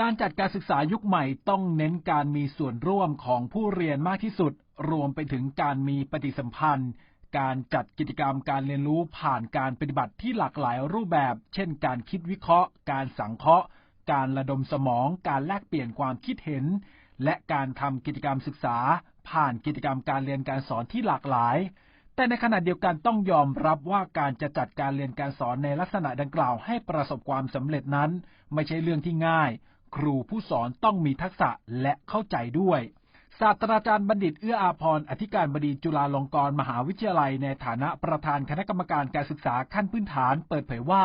การจัดการศึกษายุคใหม่ต้องเน้นการมีส่วนร่วมของผู้เรียนมากที่สุด รวมไปถึงการมีปฏิสัมพันธ์ การจัดกิจกรรมการเรียนรู้ผ่านการปฏิบัติที่หลากหลายรูปแบบ เช่น การคิดวิเคราะห์ การสังเคราะห์ การระดมสมอง การแลกเปลี่ยนความคิดเห็น และการทำกิจกรรมศึกษา ผ่านกิจกรรมการเรียนการสอนที่หลากหลาย แต่ในขณะเดียวกันต้องยอมรับว่าการจะจัดการเรียนการสอนในลักษณะดังกล่าวให้ประสบความสำเร็จนั้น ไม่ใช่เรื่องที่ง่าย ครูผู้สอนต้องมีทักษะและเข้าใจด้วย ศาสตราจารย์บัณฑิตเอื้ออาพรอธิการบดีจุฬาลงกรณ์มหาวิทยาลัย ในฐานะประธานคณะกรรมการการศึกษาขั้นพื้นฐานเปิดเผยว่า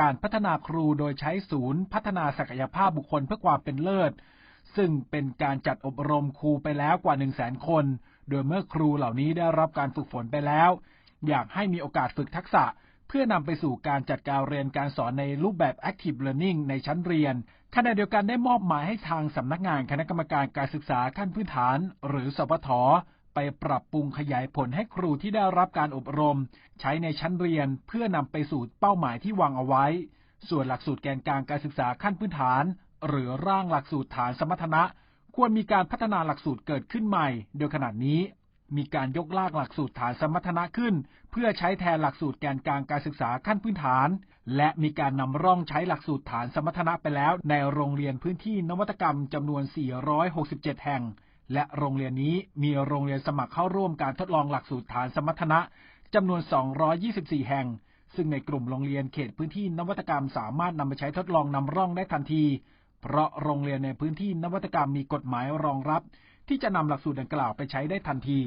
การพัฒนาครูโดยใช้ศูนย์ พัฒนาศักยภาพบุคคลเพื่อความเป็นเลิศ ซึ่งเป็นการจัดอบรมครูไปแล้วกว่า 1 0 0 0 0แสนคน โดยเมื่อครูเหล่านี้ได้รับการฝึกฝนไปแล้ว อยากให้มีโอกาสฝึกทักษะ เพื่อนำไปสู่การจัดการเรียนการสอนในรูปแบบ active learning ในชั้นเรียนขณะเดียวกันได้มอบหมายให้ทางสำนักงานคณะกรรมการการศึกษาขั้นพื้นฐาน หรือสพทไปปรับปรุงขยายผลให้ครูที่ได้รับการอบรม ใช้ในชั้นเรียนเพื่อนำไปสู่เป้าหมายที่วางเอาไว้ ส่วนหลักสูตรแกนกลางการศึกษาขั้นพื้นฐาน หรือร่างหลักสูตรฐานสมรรถนะ ควรมีการพัฒนาหลักสูตรเกิดขึ้นใหม่ โดยขณะนี้ มีการยกลากหลักสูตรฐานสมรรถนะขึ้น เพื่อใช้แทนหลักสูตรแกนกลางการศึกษาขั้นพื้นฐาน และมีการนำร่องใช้หลักสูตรฐานสมรรถนะไปแล้ว ในโรงเรียนพื้นที่นวัตกรรมจำนวน 467 แห่ง และโรงเรียนนี้มีโรงเรียนสมัครเข้าร่วมการทดลองหลักสูตรฐานสมรรถนะจำนวน 224 แห่ง ซึ่งในกลุ่มโรงเรียนเขตพื้นที่นวัตกรรมสามารถนำไปใช้ทดลองนำร่องได้ทันที เพราะโรงเรียนในพื้นที่นวัตกรรมมีกฎหมายรองรับ ที่จะนำหลักสูตรดังกล่าวไปใช้ได้ทันที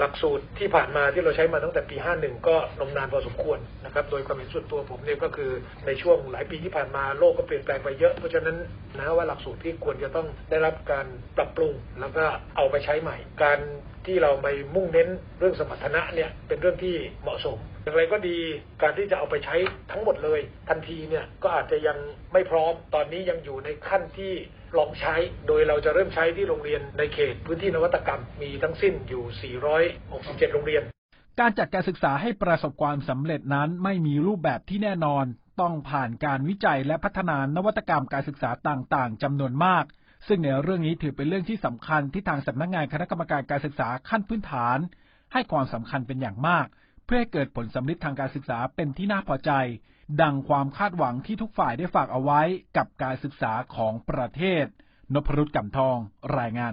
หลักสูตรที่ผ่านมาที่เราใช้มาตั้งแต่ปี 51 ก็นมนานพอสมควรนะครับ โดยความเห็นส่วนตัวผมเนี่ยก็คือในช่วงหลายปีที่ผ่านมาโลกก็เปลี่ยนแปลงไปเยอะ เพราะฉะนั้นนะว่าหลักสูตรที่ควรจะต้องได้รับการปรับปรุงแล้วก็เอาไปใช้ใหม่ การที่เราไปมุ่งเน้นเรื่องสมรรถนะเนี่ยเป็นเรื่องที่เหมาะสม อย่างไรก็ดีการที่จะเอาไปใช้ทั้งหมดเลย ทันทีเนี่ยก็อาจจะยังไม่พร้อมตอนนี้ยังอยู่ในขั้นที่ ลองใช้ โดยเราจะเริ่มใช้ที่โรงเรียนในเขตพื้นที่นวัตกรรมมีทั้งสิ้นอยู่ 467 โรงเรียน การจัดการศึกษาให้ประสบความสำเร็จนั้นไม่มีรูปแบบที่แน่นอน ต้องผ่านการวิจัยและพัฒนานวัตกรรมการศึกษาต่างๆจำนวนมาก ซึ่งในเรื่องนี้ถือเป็นเรื่องที่สำคัญที่ทางสำนักงานคณะกรรมการการศึกษาขั้นพื้นฐาน ให้ความสำคัญเป็นอย่างมาก พื่อให้เกิดผลสำลิดทางการศึกษาเป็นที่น่าพอใจ ดังความคาดหวังที่ทุกฝ่ายได้ฝากเอาไว้กับการศึกษาของประเทศ นพรุตกำทองรายงาน